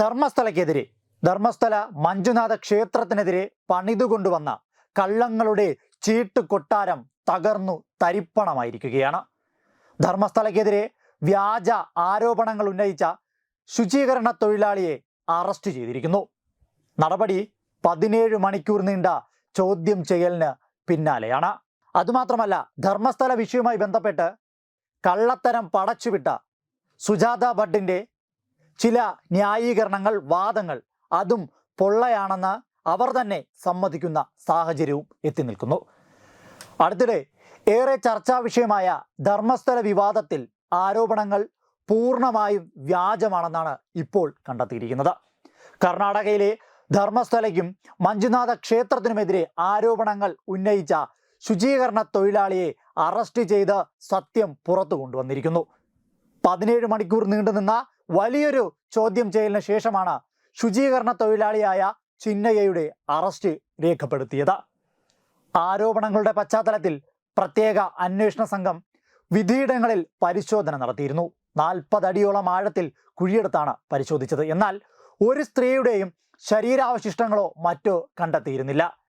ധർമ്മസ്ഥലയ്ക്കെതിരെ ധർമ്മസ്ഥല മഞ്ജുനാഥ ക്ഷേത്രത്തിനെതിരെ പണിതുകൊണ്ടുവന്ന കള്ളങ്ങളുടെ ചീട്ട് കൊട്ടാരം തകർന്നു തരിപ്പണമായിരിക്കുകയാണ്. ധർമ്മസ്ഥലക്കെതിരെ വ്യാജ ആരോപണങ്ങൾ ഉന്നയിച്ച ശുചീകരണ തൊഴിലാളിയെ അറസ്റ്റ് ചെയ്തിരിക്കുന്നു. നടപടി പതിനേഴ് മണിക്കൂർ നീണ്ട ചോദ്യം ചെയ്യലിന് പിന്നാലെയാണ്. അതുമാത്രമല്ല ധർമ്മസ്ഥല വിഷയവുമായി ബന്ധപ്പെട്ട് കള്ളത്തരം പടച്ചുവിട്ട സുജാത ഭട്ടിന്റെ ചില ന്യായീകരണങ്ങൾ വാദങ്ങൾ അതും പൊള്ളയാണെന്ന് അവർ തന്നെ സമ്മതിക്കുന്ന സാഹചര്യവും എത്തി നിൽക്കുന്നു. അടുത്തിടെ ഏറെ ചർച്ചാ വിഷയമായ ധർമ്മസ്ഥല വിവാദത്തിൽ ആരോപണങ്ങൾ പൂർണമായും വ്യാജമാണെന്നാണ് ഇപ്പോൾ കണ്ടെത്തിയിരിക്കുന്നത്. കർണാടകയിലെ ധർമ്മസ്ഥലയ്ക്കും മഞ്ജുനാഥ ക്ഷേത്രത്തിനുമെതിരെ ആരോപണങ്ങൾ ഉന്നയിച്ച ശുചീകരണ തൊഴിലാളിയെ അറസ്റ്റ് ചെയ്ത് സത്യം പുറത്തു കൊണ്ടുവന്നിരിക്കുന്നു പതിനേഴ് മണിക്കൂർ നീണ്ടുനിന്ന വലിയൊരു ചോദ്യം ചെയ്യലിന് ശേഷമാണ് ശുചീകരണ തൊഴിലാളിയായ ചിന്നയ്യയുടെ അറസ്റ്റ് രേഖപ്പെടുത്തിയത്. ആരോപണങ്ങളുടെ പശ്ചാത്തലത്തിൽ പ്രത്യേക അന്വേഷണ സംഘം വിധിയിടങ്ങളിൽ പരിശോധന നടത്തിയിരുന്നു. നാൽപ്പതടിയോളം ആഴത്തിൽ കുഴിയെടുത്താണ് പരിശോധിച്ചത്. എന്നാൽ ഒരു സ്ത്രീയുടെയും ശരീരാവശിഷ്ടങ്ങളോ മറ്റോ കണ്ടെത്തിയിരുന്നില്ല.